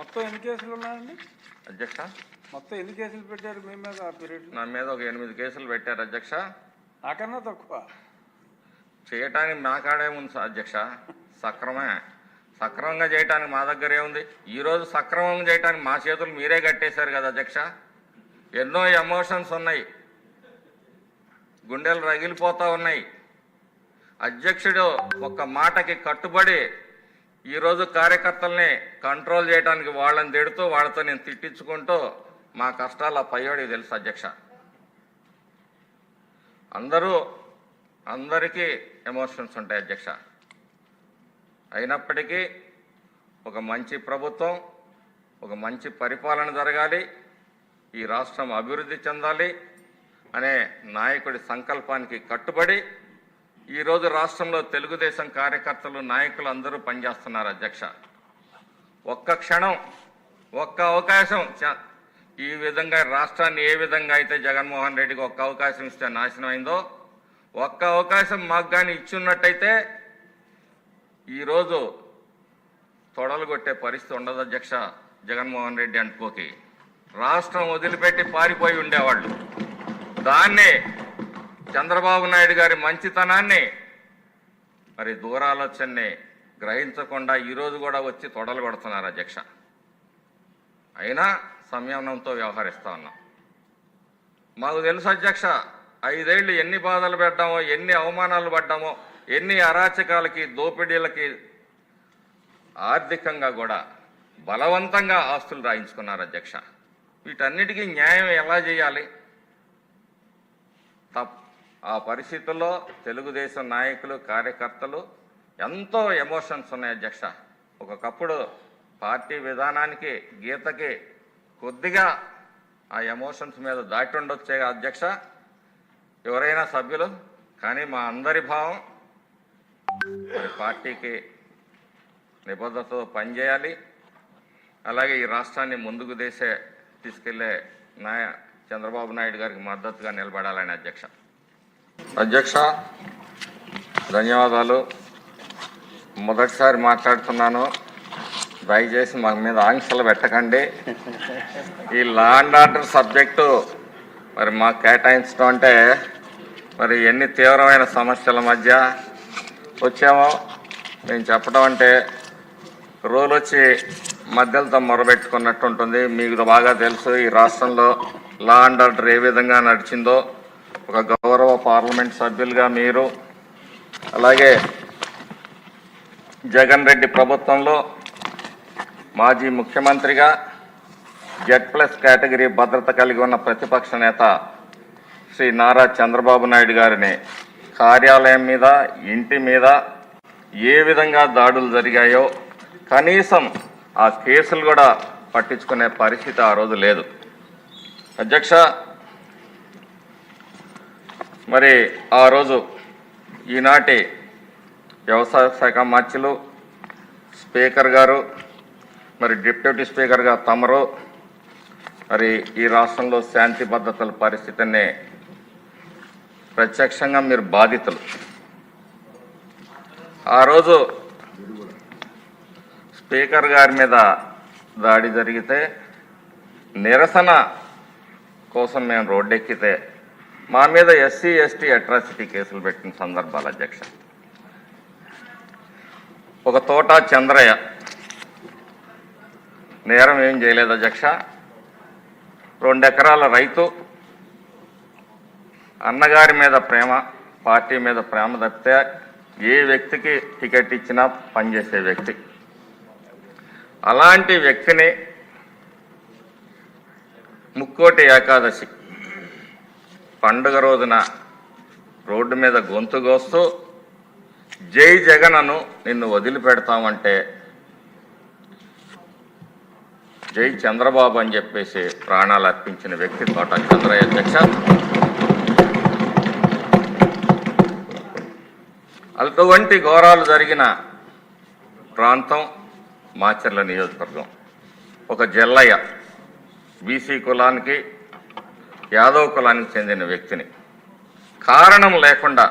మొత్తం ఎన్ని కేసులు ఉన్నాయండి? అధ్యక్ష? మొత్తం ఎన్ని కేసులు పెట్టారు మీ మీద ఆ పీరియడ్లో? నా మీద ఒక ఎనిమిది కేసులు పెట్టారు అధ్యక్ష. నాకన్నా తక్కువ. చేయటానికి మా కాడే ఉంది అధ్యక్ష. సక్రమే. సక్రమంగా చేయటానికి మా దగ్గర ఏముంది ఈరోజు సక్రమంగా చేయటానికి మా చేతులు మీరే కట్టేశారు కదా అధ్యక్ష. ఎన్నో ఎమోషన్స్ ఉన్నాయి. గుండెలు రగిలిపోతా ఉన్నాయి. అధ్యక్షుడు ఒక్క మాటకి కట్టుబడి ఈరోజు కార్యకర్తల్ని కంట్రోల్ చేయడానికి వాళ్ళని తిడుతూ వాళ్ళతో నేను తిట్టించుకుంటూ మా కష్టాలు ఆ పయ్యోడికి తెలుసు అధ్యక్ష. అందరూ అందరికీ ఎమోషన్స్ ఉంటాయి అధ్యక్ష. అయినప్పటికీ ఒక మంచి ప్రభుత్వం ఒక మంచి పరిపాలన జరగాలి ఈ రాష్ట్రం అభివృద్ధి చెందాలి అనే నాయకుడి సంకల్పానికి కట్టుబడి ఈరోజు రాష్ట్రంలో తెలుగుదేశం కార్యకర్తలు నాయకులు అందరూ పనిచేస్తున్నారు అధ్యక్ష. ఒక్క క్షణం ఒక్క అవకాశం చ- ఈ విధంగా రాష్ట్రాన్ని ఏ విధంగా అయితే జగన్మోహన్ రెడ్డికి ఒక్క అవకాశం ఇస్తే నాశనం అయిందో ఒక్క అవకాశం మాకు కానీ ఇచ్చున్నట్టయితే ఈరోజు తొడలు కొట్టే పరిస్థితి ఉండదు అధ్యక్ష జగన్మోహన్ రెడ్డి అనుకోకి రాష్ట్రం వదిలిపెట్టి పారిపోయి ఉండేవాళ్ళు. దాన్నే చంద్రబాబు నాయుడు గారి మంచితనాన్ని మరి దూరాలోచనని గ్రహించకుండా ఈరోజు కూడా వచ్చి తొడలు కొడుతున్నారు అధ్యక్ష. అయినా సంయమనంతో వ్యవహరిస్తా ఉన్నాం. మాకు తెలుసు అధ్యక్ష ఐదేళ్ళు ఎన్ని బాధలు పెట్టామో ఎన్ని అవమానాలు పడ్డామో ఎన్ని అరాచకాలకి దోపిడీలకి ఆర్థికంగా కూడా బలవంతంగా ఆస్తులు రాయించుకున్నారు అధ్యక్ష. వీటన్నిటికీ న్యాయం ఎలా చేయాలి? తప్ ఆ పరిస్థితుల్లో తెలుగుదేశం నాయకులు కార్యకర్తలు ఎంతో ఎమోషన్స్ ఉన్నాయి అధ్యక్ష. ఒకప్పుడు పార్టీ విధానానికి గీతకి కొద్దిగా ఆ ఎమోషన్స్ మీద దాటి ఉండొచ్చే అధ్యక్ష. ఎవరైనా సభ్యులు కానీ మా అందరి భావం పార్టీకి నిబద్ధతతో పనిచేయాలి. అలాగే ఈ రాష్ట్రాన్ని ముందుకు దేశే తీసుకెళ్ళే నాయ చంద్రబాబు నాయుడు గారికి మద్దతుగా నిలబడాలని అధ్యక్ష. అధ్యక్ష ధన్యవాదాలు. మొదటిసారి మాట్లాడుతున్నాను. దయచేసి మా మీద ఆంక్షలు పెట్టకండి. ఈ లా అండ్ ఆర్డర్ సబ్జెక్టు మరి మాకు కేటాయించడం అంటే మరి ఎన్ని తీవ్రమైన సమస్యల మధ్య వచ్చామో మేము చెప్పడం అంటే రోజు వచ్చి మధ్యలతో మొరబెట్టుకున్నట్టు ఉంటుంది. మీకు బాగా తెలుసు ఈ రాష్ట్రంలో లా అండ్ ఆర్డర్ ఏ విధంగా నడిచిందో. ఒక గౌరవ పార్లమెంట్ సభ్యులుగా మీరు అలాగే జగన్ రెడ్డి ప్రభుత్వంలో మాజీ ముఖ్యమంత్రిగా జెడ్ ప్లస్ కేటగిరీ భద్రత కలిగి ఉన్న ప్రతిపక్ష నేత శ్రీ నారా చంద్రబాబు నాయుడు గారిని కార్యాలయం మీద ఇంటి మీద ఏ విధంగా దాడులు జరిగాయో కనీసం ఆ కేసులు కూడా పట్టించుకునే పరిస్థితి ఆ రోజు లేదు. అధ్యక్ష మరి ఆ రోజు ఈనాటి వ్యవసాయ శాఖ మార్చిలు స్పీకర్ గారు మరి డిప్యూటీ స్పీకర్గా తమరు మరి ఈ రాష్ట్రంలో శాంతి భద్రతల పరిస్థితిని ప్రత్యక్షంగా మీరు బాధితులు. ఆ రోజు స్పీకర్ గారి మీద దాడి జరిగితే నిరసన కోసం మేము రోడ్డెక్కితే మా మీద ఎస్సీ ఎస్టీ అట్రాసిటీ కేసులు పెట్టిన సందర్భాలు అధ్యక్ష. ఒక తోట చంద్రయ్య. నేరం ఏం చేయలేదు అధ్యక్ష. రెండు ఎకరాల రైతు. అన్నగారి మీద ప్రేమ పార్టీ మీద ప్రేమ తప్పితే ఏ వ్యక్తికి టికెట్ ఇచ్చినా పనిచేసే వ్యక్తి. అలాంటి వ్యక్తిని ముక్కోటి ఏకాదశి. పండుగ రోజున రోడ్డు మీద గొంతుకోస్తూ జై జగనను నిన్ను వదిలిపెడతామంటే జై చంద్రబాబు అని చెప్పేసి ప్రాణాలు అర్పించిన వ్యక్తి తోట చంద్రయ్య అధ్యక్ష. అటువంటి ఘోరాలు జరిగిన ప్రాంతం మాచర్ల నియోజకవర్గం. ఒక జల్లయ్య బీసీ కులానికి యాదవ్ కులానికి చెందిన వ్యక్తిని. కారణం లేకుండా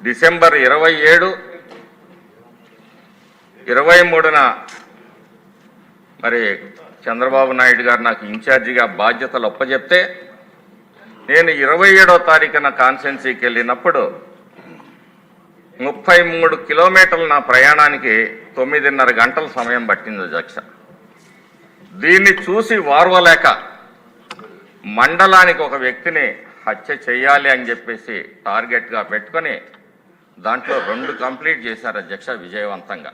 డిసెంబర్ ఇరవై ఏడు ఇరవై మూడున మరి చంద్రబాబు నాయుడు గారు నాకు ఇన్ఛార్జిగా బాధ్యతలు ఒప్పజెప్తే నేను ఇరవై ఏడో తారీఖున కాన్స్టెన్సీకి వెళ్ళినప్పుడు ముప్పై మూడు కిలోమీటర్ల నా ప్రయాణానికి తొమ్మిదిన్నర గంటల సమయం పట్టింది అధ్యక్ష దీన్ని చూసి వార్వలేక మండలానికి ఒక వ్యక్తిని హత్య చేయాలి అని చెప్పేసి టార్గెట్గా పెట్టుకొని దాంట్లో రెండు కంప్లీట్ చేశారు అధ్యక్ష విజయవంతంగా.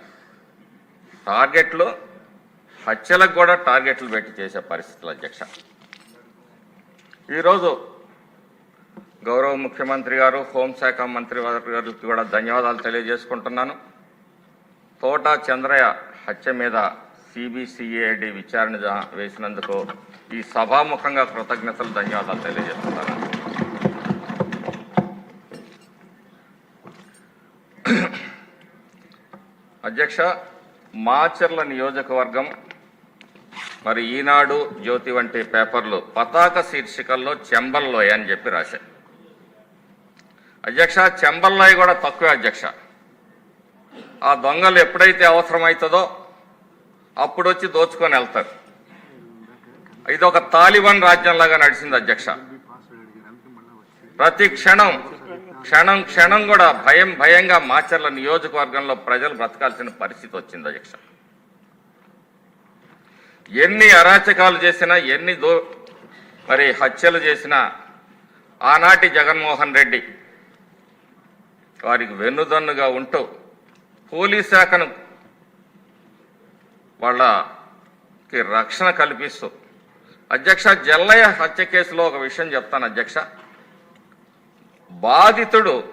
టార్గెట్లు హత్యలకు కూడా టార్గెట్లు పెట్టి చేసే పరిస్థితులు అధ్యక్ష. ఈరోజు గౌరవ ముఖ్యమంత్రి గారు హోంశాఖ మంత్రి గారికి కూడా ధన్యవాదాలు తెలియజేసుకుంటున్నాను. తోట చంద్రయ్య హత్య మీద సిబిసిఐడి విచారణ జా- వేసినందుకు ఈ సభాముఖంగా కృతజ్ఞతలు ధన్యవాదాలు తెలియజేస్తున్నాను. అధ్యక్ష మాచర్ల నియోజకవర్గం మరి ఈనాడు జ్యోతి వంటి పేపర్లు పతాక శీర్షికల్లో చెంబల్లోయ అని చెప్పి రాశాయి అధ్యక్ష చెంబల్లోయ కూడా తక్కువే అధ్యక్ష. ఆ దొంగలు ఎప్పుడైతే అవసరమవుతుందో అప్పుడు వచ్చి దోచుకొని వెళ్తారు. ఇది ఒక తాలిబాన్ రాజ్యంలాగా నడిచింది అధ్యక్ష. ప్రతి క్షణం క్షణం క్షణం కూడా భయం భయంగా మాచర్ల నియోజకవర్గంలో ప్రజలు బ్రతకాల్సిన పరిస్థితి వచ్చింది అధ్యక్ష. ఎన్ని అరాచకాలు చేసినా ఎన్ని దో మరి హత్యలు చేసినా ఆనాటి జగన్మోహన్ రెడ్డి వారికి వెన్నుదన్నుగా ఉంటూ పోలీస్ శాఖను వాళ్ళకి రక్షణ కల్పిస్తూ. అధ్యక్ష జల్లయ్య హత్య కేసులో ఒక విషయం చెప్తాను అధ్యక్ష. బాధితుడు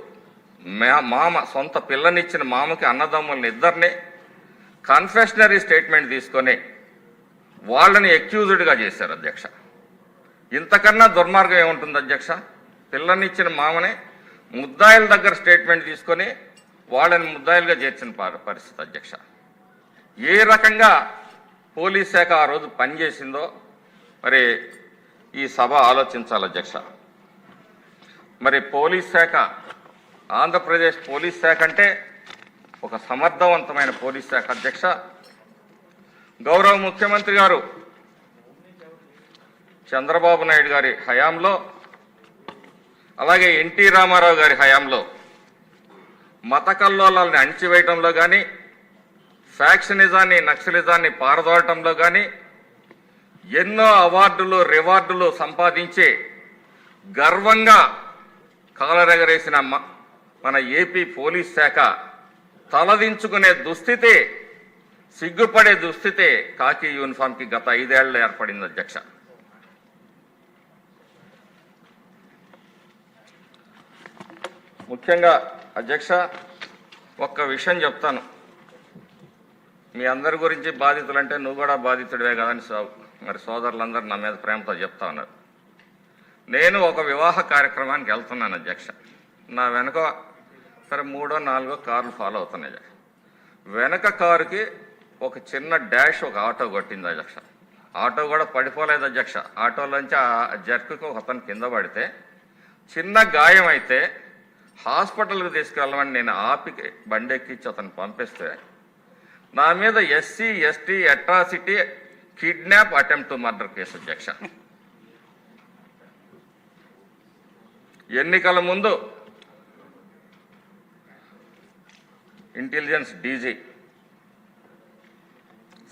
మా- మామ సొంత పిల్లనిచ్చిన మామకి అన్నదమ్ములని ఇద్దరిని కన్ఫెషనరీ స్టేట్మెంట్ తీసుకొని వాళ్ళని ఎక్యూజ్డ్గా చేశారు అధ్యక్ష. ఇంతకన్నా దుర్మార్గం ఏముంటుంది అధ్యక్ష? పిల్లనిచ్చిన మామనే ముద్దాయిల దగ్గర స్టేట్మెంట్ తీసుకొని వాళ్ళని ముద్దాయిలుగా చేర్చిన పరి- పరిస్థితి అధ్యక్ష. ఏ రకంగా పోలీస్ శాఖ ఆ రోజు పనిచేసిందో మరి ఈ సభ ఆలోచించాలి అధ్యక్ష. మరి పోలీస్ శాఖ ఆంధ్రప్రదేశ్ పోలీస్ శాఖ అంటే ఒక సమర్థవంతమైన పోలీస్ శాఖ అధ్యక్ష. గౌరవ ముఖ్యమంత్రి గారు చంద్రబాబు నాయుడు గారి హయాంలో అలాగే ఎన్టీ రామారావు గారి హయాంలో మత కల్లోలాలని అణిచివేయటంలో కానీ ఫ్యాక్షనిజాన్ని నక్సలిజాన్ని పారదోడటంలో కానీ ఎన్నో అవార్డులు రివార్డులు సంపాదించి గర్వంగా కాలరెగరేసిన మన ఏపీ పోలీస్ శాఖ తలదించుకునే దుస్థితి సిగ్గుపడే దుస్థితి కాకి యూనిఫామ్కి గత ఐదేళ్ళలో ఏర్పడింది అధ్యక్ష. ముఖ్యంగా అధ్యక్ష ఒక్క విషయం చెప్తాను. మీ అందరి గురించి బాధితులు అంటే నువ్వు కూడా బాధితుడివే కదని సో- మరి సోదరులందరూ నా మీద ప్రేమతో చెప్తా ఉన్నారు. నేను ఒక వివాహ కార్యక్రమానికి వెళ్తున్నాను అధ్యక్ష. నా వెనక సరే మూడో నాలుగో కార్లు ఫాలో అవుతున్నాయి వెనక కారుకి ఒక చిన్న డాష్ ఒక ఆటో కొట్టింది అధ్యక్ష. ఆటో కూడా పడిపోలేదు అధ్యక్ష. ఆటోలోంచి ఆ జర్కుకి ఒక అతను కింద పడితే చిన్న గాయం అయితే హాస్పిటల్కి తీసుకెళ్ళమని నేను ఆపి బండి ఎక్కించి అతను పంపిస్తే నా మీద SC ST atrocity kidnap attempt murder case అధ్యక్ష ఎన్నికల ముందు ఇంటెలిజెన్స్ డీజీ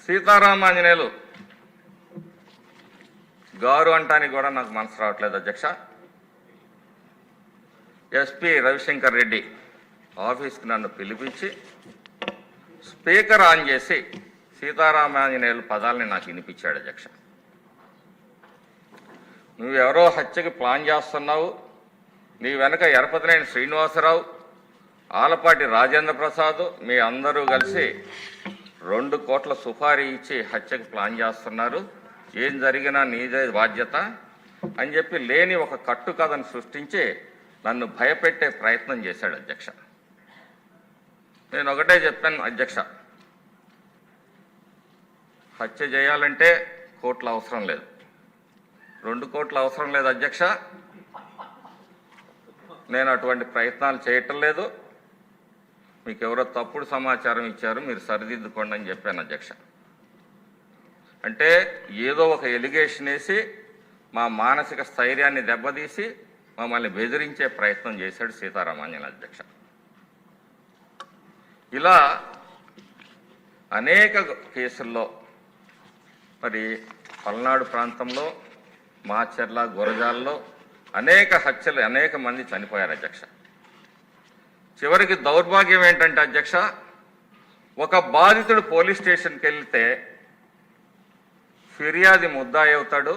సీతారామాంజనేయులు గారు అంటానికి కూడా నాకు మనసు రావట్లేదు అధ్యక్ష. ఎస్పి రవిశంకర్ రెడ్డి ఆఫీస్కి నన్ను పిలిపించి స్పీకర్ ఆన్ చేసి సీతారామాంజనేయులు పదాలని నాకు వినిపించాడు అధ్యక్ష. నువ్వెవరో హత్యకి ప్లాన్ చేస్తున్నావు? నీ వెనక ఎరపతినేని శ్రీనివాసరావు ఆలపాటి రాజేంద్ర ప్రసాద్ మీ అందరూ కలిసి రెండు కోట్ల సుపారీ ఇచ్చి హత్యకు ప్లాన్ చేస్తున్నారు. ఏం జరిగినా నీదే బాధ్యత అని చెప్పి లేని ఒక కట్టు కథను సృష్టించి నన్ను భయపెట్టే ప్రయత్నం చేశాడు అధ్యక్ష. నేను ఒకటే చెప్పాను అధ్యక్ష. హత్య చేయాలంటే కోట్ల అవసరం లేదు. రెండు కోట్ల అవసరం లేదు అధ్యక్ష. నేను అటువంటి ప్రయత్నాలు చేయటం లేదు. మీకు ఎవరో తప్పుడు సమాచారం ఇచ్చారు మీరు సరిదిద్దుకోండి అని చెప్పాను అధ్యక్ష. అంటే ఏదో ఒక ఎలిగేషన్ వేసి మా మానసిక స్థైర్యాన్ని దెబ్బతీసి మమ్మల్ని బెదిరించే ప్రయత్నం చేశాడు సీతారామాంజన అధ్యక్ష. ఇలా అనేక కేసుల్లో మరి పల్నాడు ప్రాంతంలో మాచర్ల గురజాల్లో అనేక హత్యలు అనేక మంది చనిపోయారు అధ్యక్ష. చివరికి దౌర్భాగ్యం ఏంటంటే అధ్యక్ష ఒక బాధితుడు పోలీస్ స్టేషన్కి వెళ్తే ఫిర్యాది ముద్దాయి అవుతాడు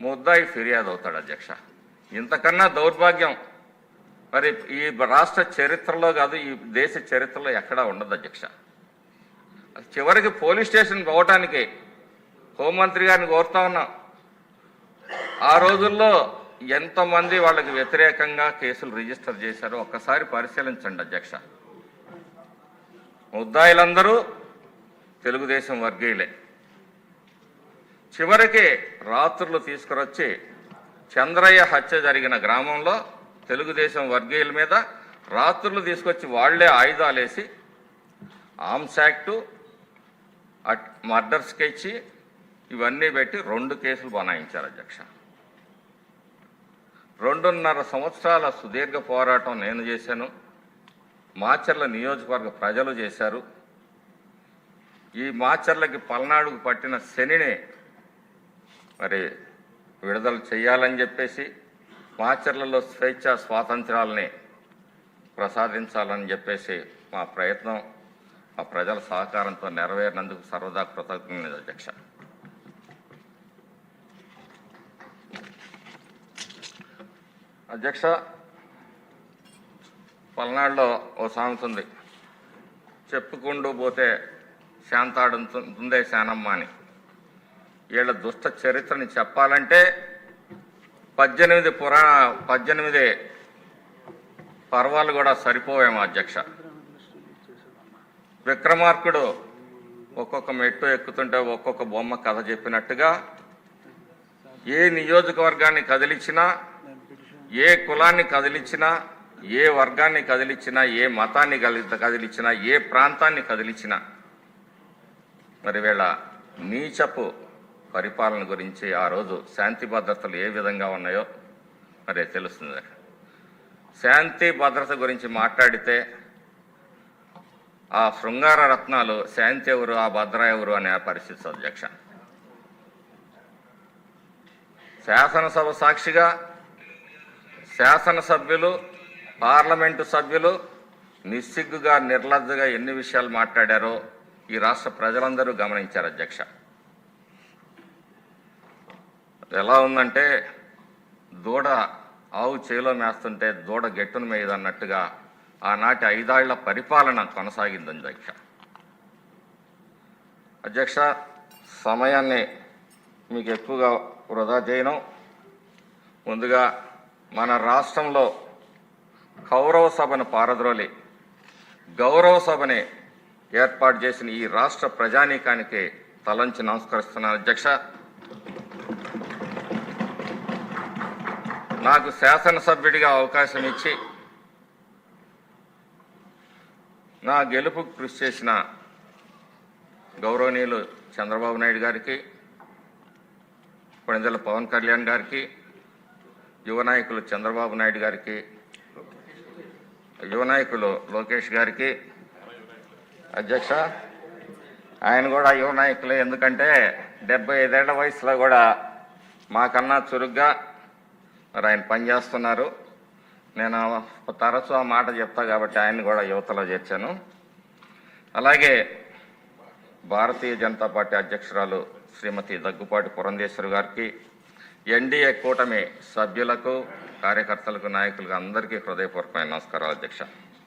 ముద్దాయి ఫిర్యాదు అవుతాడు అధ్యక్ష. ఇంతకన్నా దౌర్భాగ్యం మరి ఈ రాష్ట్ర చరిత్రలో కాదు ఈ దేశ చరిత్రలో ఎక్కడా ఉండదు అధ్యక్ష. చివరికి పోలీస్ స్టేషన్ పోవటానికి హోంమంత్రి గారిని కోరుతా ఉన్నాం. ఆ రోజుల్లో ఎంతమంది వాళ్ళకి వ్యతిరేకంగా కేసులు రిజిస్టర్ చేశారో ఒక్కసారి పరిశీలించండి అధ్యక్ష. ముద్దాయిలందరూ తెలుగుదేశం వర్గీయులే. చివరికి రాత్రులు తీసుకురొచ్చి చంద్రయ్య హత్య జరిగిన గ్రామంలో తెలుగుదేశం వర్గీయుల మీద రాత్రులు తీసుకొచ్చి వాళ్ళే ఆయుధాలేసి arms act at murder sketch ఇవన్నీ పెట్టి రెండు కేసులు బనాయించారు అధ్యక్ష. రెండున్నర సంవత్సరాల సుదీర్ఘ పోరాటం నేను చేశాను. మాచర్ల నియోజకవర్గ ప్రజలు చేశారు. ఈ మాచర్లకి పల్నాడుకు పట్టిన శనినే మరి విడుదల చేయాలని చెప్పేసి మాచర్లలో స్వేచ్ఛ స్వాతంత్రాలని ప్రసాదించాలని చెప్పేసి మా ప్రయత్నం మా ప్రజల సహకారంతో నెరవేరినందుకు సర్వదా కృతజ్ఞత అధ్యక్ష. అధ్యక్ష పల్నాడులో ఓ సామెత ఉంది. చెప్పుకుంటూ పోతే శాంతాడుతుందే శానమ్మ అని. వీళ్ళ దుష్ట చరిత్రని చెప్పాలంటే పద్దెనిమిది పురాణ పద్దెనిమిది పర్వాలు కూడా సరిపోవేమో అధ్యక్ష. విక్రమార్కుడు ఒక్కొక్క మెట్టు ఎక్కుతుంటే ఒక్కొక్క బొమ్మ కథ చెప్పినట్టుగా ఏ నియోజకవర్గాన్ని కదిలించినా ఏ కులాన్ని కదిలించినా ఏ వర్గాన్ని కదిలించినా ఏ మతాన్ని కదిలించినా ఏ ప్రాంతాన్ని కదిలించినా మరి వేళ నీచపు పరిపాలన గురించి ఆ రోజు శాంతి భద్రతలు ఏ విధంగా ఉన్నాయో మరి తెలుస్తుంది. శాంతి భద్రత గురించి మాట్లాడితే ఆ శృంగార రత్నాలు శాంతి ఎవరు ఆ భద్ర ఎవరు అనే పరిస్థితి అధ్యక్ష శాసనసభ సాక్షిగా శాసనసభ్యులు పార్లమెంటు సభ్యులు నిస్సిగ్గుగా నిర్లజ్జగా ఎన్ని విషయాలు మాట్లాడారో ఈ రాష్ట్ర ప్రజలందరూ గమనించారు అధ్యక్ష. ఎలా ఉందంటే దూడ ఆవు చేలో మేస్తుంటే దూడ గెట్టును మీద అన్నట్టుగా ఆనాటి ఐదాళ్ళ పరిపాలన కొనసాగింది అధ్యక్ష. అధ్యక్ష సమయాన్ని మీకు ఎక్కువగా వృధా చేయను. ముందుగా మన రాష్ట్రంలో కౌరవ సభను పారద్రోలి గౌరవ సభని ఏర్పాటు చేసిన ఈ రాష్ట్ర ప్రజానీకానికి తలంచి నమస్కరిస్తున్నాను అధ్యక్ష. నాకు శాసనసభ్యుడిగా అవకాశం ఇచ్చి నా గెలుపు కృషి చేసిన గౌరవనీయులు చంద్రబాబు నాయుడు గారికి కొణిదెల పవన్ కళ్యాణ్ గారికి యువ నాయకులు చంద్రబాబు నాయుడు గారికి యువ నాయకులు లోకేష్ గారికి అధ్యక్ష ఆయన కూడా యువ నాయకులే. ఎందుకంటే డెబ్బై ఐదేళ్ళ వయసులో కూడా మాకన్నా చురుగ్గా మరి ఆయన పనిచేస్తున్నారు నేను తరచూ ఆ మాట చెప్తా కాబట్టి ఆయన కూడా యువతలో చేర్చాను. అలాగే భారతీయ జనతా పార్టీ అధ్యక్షురాలు శ్రీమతి దగ్గుపాటి పురంధేశ్వరి గారికి ఎన్డీఏ కూటమి సభ్యులకు కార్యకర్తలకు నాయకులకు అందరికీ హృదయపూర్వకమైన నమస్కారాలు అధ్యక్ష.